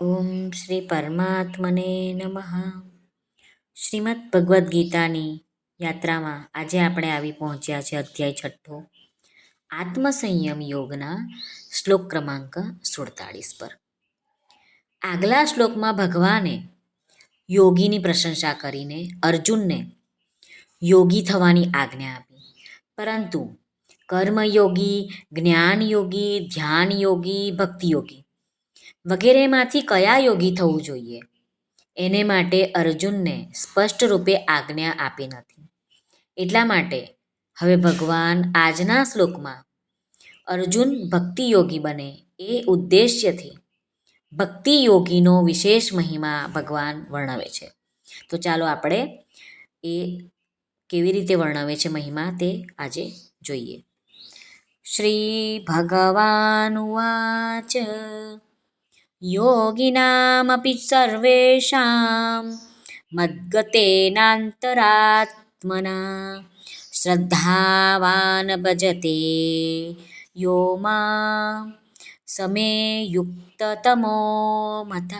ઓમ શ્રી પરમાત્મને નમઃ. શ્રીમદ ભગવદ્ ગીતાની યાત્રામાં આજે આપણે આવી પહોંચ્યા છે અધ્યાય છઠ્ઠો. આત્મસંયમ યોગના શ્લોક ક્રમાંક સુડતાળીસ પર. આગલા શ્લોકમાં ભગવાને યોગીની પ્રશંસા કરીને અર્જુનને યોગી થવાની આજ્ઞા આપી. પરંતુ કર્મયોગી, જ્ઞાનયોગી ધ્યાન યોગી ભક્તિ યોગી વગેરેમાંથી કયા યોગી થવું જોઈએ? એને માટે અર્જુનને સ્પષ્ટ રૂપે આજ્ઞા આપી નથી. એટલા માટે હવે ભગવાન આજના શ્લોકમાં અર્જુન ભક્તિ યોગી બને એ ઉદ્દેશ્યથી ભક્તિ યોગીનો વિશેષ મહિમા ભગવાન વર્ણવે છે. તો ચાલો આપણે એ કેવી રીતે વર્ણવે છે મહિમા તે આજે જોઈએ. શ્રી ભગવાન વાચ યોગિનામપि સર્વેષાં મદ્ગતેનાંતરાત્મના શ્રદ્ધાવાન ભજતે યો મા સમે યુક્તતમો મતઃ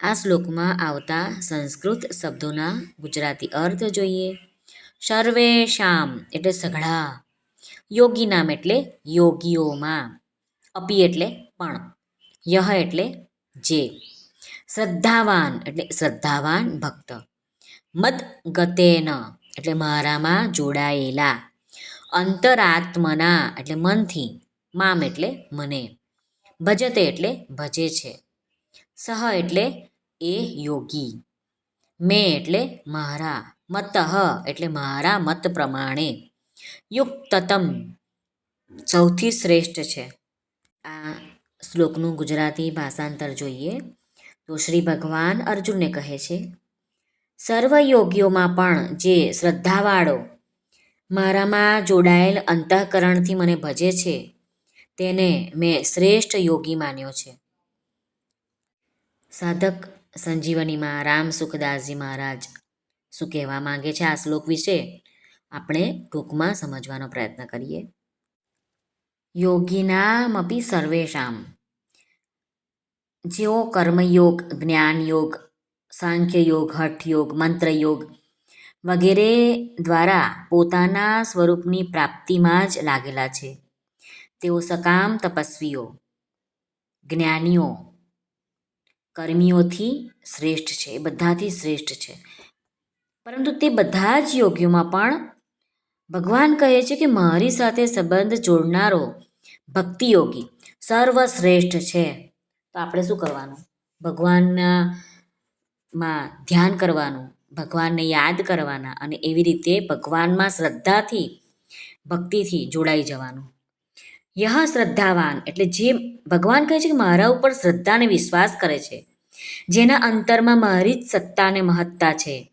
આ શ્લોકમાં આવતા સંસ્કૃત શબ્દોના ગુજરાતી અર્થ જોઈએ. સર્વેશામ એટલે સઘળા. યોગી નામ એટલે યોગીઓમાં. અપી એટલે પણ. યહ એટલે જે. શ્રદ્ધાવાન, એટલે શ્રદ્ધાવાન ભક્ત. મદ ગતેન એટલે મારામાં જોડાયેલા. અંતરાત્મના, એટલે મનથી. મામ એટલે મને. ભજતે એટલે ભજે છે. સહ એટલે એ યોગી. મેં એટલે મારા. મતઃ એટલે મારા મત પ્રમાણે. યુક્તતમ. સૌથી શ્રેષ્ઠ છે. આ શ્લોકનું ગુજરાતી ભાષાંતર જોઈએ તો શ્રી ભગવાન અર્જુનને કહે છે, સર્વ યોગીઓમાં પણ જે શ્રદ્ધાવાળો મારામાં જોડાયેલ અંતઃકરણથી મને ભજે છે, તેને મેં શ્રેષ્ઠ યોગી માન્યો છે. સાધક સંજીવનીમાં રામ સુખદાસજી મહારાજ શું કહેવા માંગે છે આ શ્લોક વિશે? આપણે ટૂંકમાં સમજવાનો પ્રયત્ન કરીએ. યોગિનામપી સર્વેશામ જેઓ કર્મયોગ, જ્ઞાનયોગ, સાંખ્યયોગ, હઠયોગ, મંત્રયોગ વગેરે દ્વારા પોતાના સ્વરૂપની પ્રાપ્તિમાં જ લાગેલા છે. તેઓ સકામ તપસ્વીઓ, જ્ઞાનીઓ, કર્મીઓથી શ્રેષ્ઠ છે, બધાથી શ્રેષ્ઠ છે. પરંતુ તે બધા જ યોગ્યોમાં પણ ભગવાન કહે છે કે મારી સાથે સંબંધ જોડનારો ભક્તિયોગી સર્વશ્રેષ્ઠ છે. તો આપણે શું કરવાનું? ભગવાનના માં ધ્યાન કરવાનું, ભગવાનને યાદ કરવાના અને એવી રીતે ભગવાનમાં શ્રદ્ધાથી, ભક્તિથી જોડાઈ જવાનું. યહ શ્રદ્ધાવાન એટલે જે ભગવાન કહે છે કે મારા ઉપર શ્રદ્ધાને વિશ્વાસ કરે છે, જેના અંતરમાં મારી જ સત્તાને મહત્તા છે.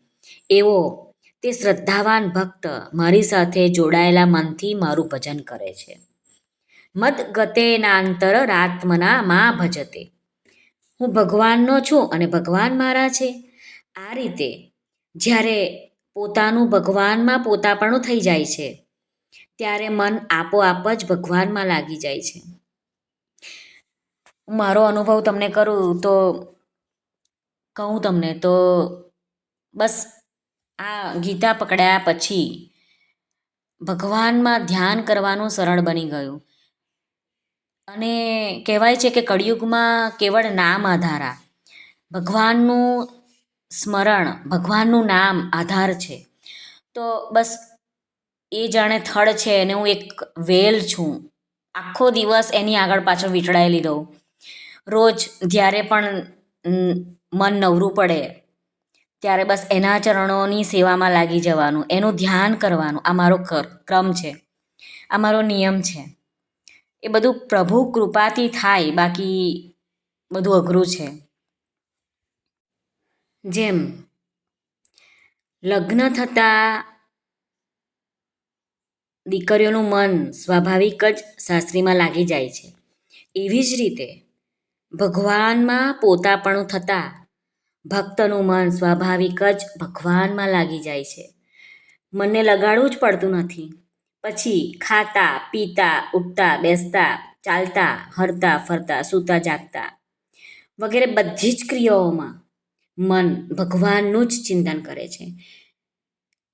એવો તે શ્રદ્ધાવાન ભક્ત મારી સાથે જોડાયેલા મનથી મારું ભજન કરે છે. મત ગતેનાંતર રાત્મના મા ભજતે. હું ભગવાનનો છું અને ભગવાન મારા છે. આ રીતે જ્યારે પોતાનું ભગવાનમાં પોતાપણું થઈ જાય છે, ત્યારે મન આપોઆપ જ ભગવાનમાં લાગી જાય છે. મારો અનુભવ તમને કરું તો, કહું તમને તો બસ આ ગીતા પકડ્યા પછી ભગવાનમાં ધ્યાન કરવાનું સરળ બની ગયું. અને કહેવાય છે કે કળિયુગમાં કેવળ નામ આધારા. ભગવાનનું સ્મરણ, ભગવાનનું નામ આધાર છે. તો બસ એ જાણે થડ છે અને હું એક વેલ છું. આખો દિવસ એની આગળ પાછળ વીંટળાયેલી રહું. રોજ જ્યારે પણ મન નવરું પડે ત્યારે બસ એના ચરણોની સેવામાં લાગી જવાનું, એનું ધ્યાન કરવાનું. આ મારો ક્રમ છે. આ મારો નિયમ છે. એ બધું પ્રભુ કૃપાથી થાય, બાકી બધું અઘરું છે. જેમ, લગ્ન થતાં દીકરીઓનું મન સ્વાભાવિક જ સાસરીમાં લાગી જાય છે. એવી જ રીતે ભગવાનમાં પોતાપણું થતાં ભક્તનું મન સ્વાભાવિક જ ભગવાનમાં લાગી જાય છે. મનને લગાડવું જ પડતું નથી. પછી ખાતા, પીતા, ઉઠતા, બેસતા, ચાલતા, હરતા, ફરતા, સૂતા, જાગતા વગેરે બધી જ ક્રિયાઓમાં મન ભગવાનનું જ ચિંતન કરે છે.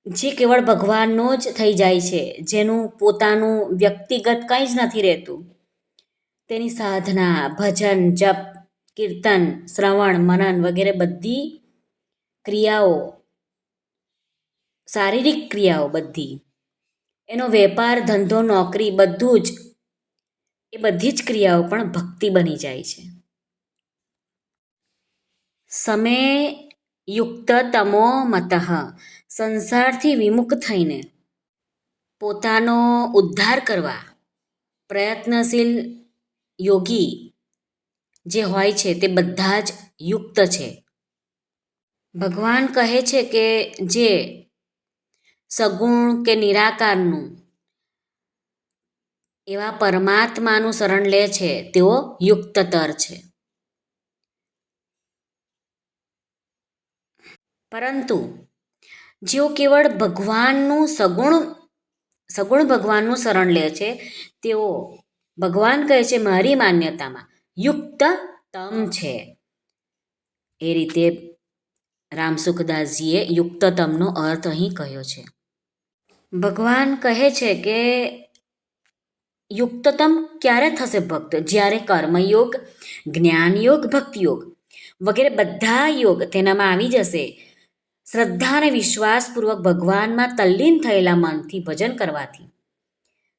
જે કેવળ ભગવાનનો જ થઈ જાય છે, જેનું પોતાનું વ્યક્તિગત કંઈ જ નથી રહેતું. તેની સાધના, ભજન, જપ કીર્તન, શ્રવણ, મનન વગેરે બધી ક્રિયાઓ, શારીરિક ક્રિયાઓ બધી. એનો વેપાર, ધંધો, નોકરી બધું જ, એ બધી જ ક્રિયાઓ પણ ભક્તિ બની જાય છે. સમય યુક્ત તમો મતઃ. સંસારથી વિમુખ થઈને પોતાનો ઉદ્ધાર કરવા પ્રયત્નશીલ યોગી જે હોય છે તે બધા જ યુક્ત છે. ભગવાન કહે છે કે જે સગુણ કે નિરાકારનું એવા પરમાત્માનું શરણ લે છે, તેઓ યુક્તતર છે. પરંતુ જેઓ કેવળ ભગવાનનું સગુણ સગુણ ભગવાનનું શરણ લે છે, તેઓ ભગવાન કહે છે મારી માન્યતામાં. યુક્ત તમ છે. એ રીતે રામસુખદાસજીએ યુક્તતમનો અર્થ અહીં કહ્યો છે. ભગવાન કહે છે કે યુક્તતમ ક્યારે થશે ભક્ત? જ્યારે કર્મયોગ જ્ઞાનયોગ ભક્તિયોગ વગેરે બધા યોગ તેનામાં આવી જશે. શ્રદ્ધા અને વિશ્વાસપૂર્વક ભગવાનમાં તલ્લીન થયેલા મનથી ભજન કરવાથી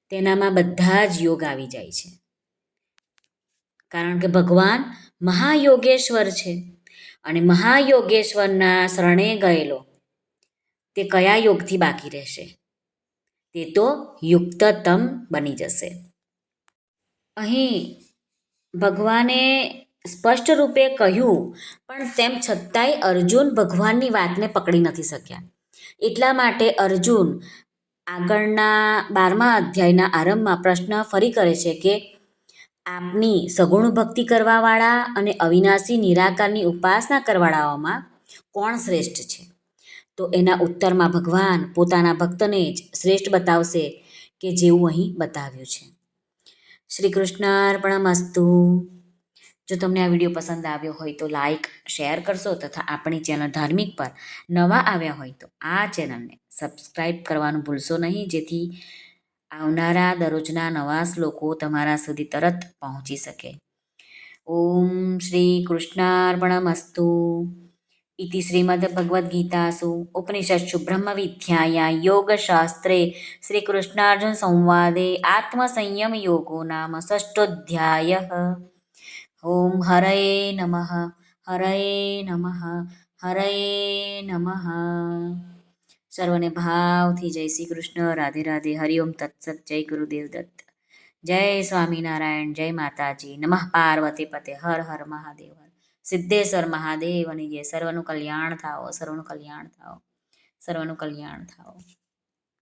તેનામાં બધા જ યોગ આવી જાય છે. કારણ કે ભગવાન મહાયોગેશ્વર છે અને મહાયોગેશ્વરના શરણે ગયેલો. તે કયા યોગથી બાકી રહેશે? તે તો યુક્તતમ બની જશે. અહીં ભગવાને સ્પષ્ટ રૂપે કહ્યું, પણ તેમ છતાંય અર્જુન ભગવાનની વાતને પકડી નથી શક્યા. એટલા માટે અર્જુન આગળના બારમા અધ્યાયના આરંભમાં પ્રશ્ન ફરી કરે છે કે આપની સગુણ ભક્તિ કરવાવાળા અને અવિનાશી નિરાકારની ઉપાસના કરવાવાળાઓમાં કોણ શ્રેષ્ઠ છે? તો એના ઉત્તરમાં ભગવાન પોતાના ભક્તને જ શ્રેષ્ઠ બતાવશે કે જેવું અહીં બતાવ્યું છે. શ્રી કૃષ્ણ અર્પણમસ્તુ જો તમને આ વીડિયો પસંદ આવ્યો હોય તો લાઈક, શેર કરશો તથા આપણી ચેનલ ધાર્મિક પર નવા આવ્યા હોય તો આ ચેનલને સબસ્ક્રાઈબ કરવાનું ભૂલશો નહીં, જેથી આવનારા દરરોજના નવા શ્લોકો તમારા સુધી તરત પહોંચી શકે. ઓમ શ્રી કૃષ્ણાર્પણમસ્તુ. ઇતિ શ્રીમદ ભગવદ્ ગીતાસુ. ઉપનિષત્સુ બ્રહ્મ વિદ્યાયા યોગશાસ્ત્રે શ્રી કૃષ્ણાર્જુન સંવાદે આત્મસંયમ યોગો નામ ષષ્ટોધ્યાય ઓમ હરયે નમઃ હરયે નમઃ હરયે નમઃ. સર્વને ભાવથી જય શ્રી કૃષ્ણ, રાધે રાધે હરિઓમ તત્સત, જય ગુરુદેવ દત્ત. જય સ્વામિનારાયણ, જય માતાજી. નમઃ પાર્વતી પતે, હર હર મહાદેવ સિદ્ધેશ્વર મહાદેવની જય સર્વનું કલ્યાણ થાઓ, સર્વનું કલ્યાણ થાઓ, સર્વનું કલ્યાણ થાઓ.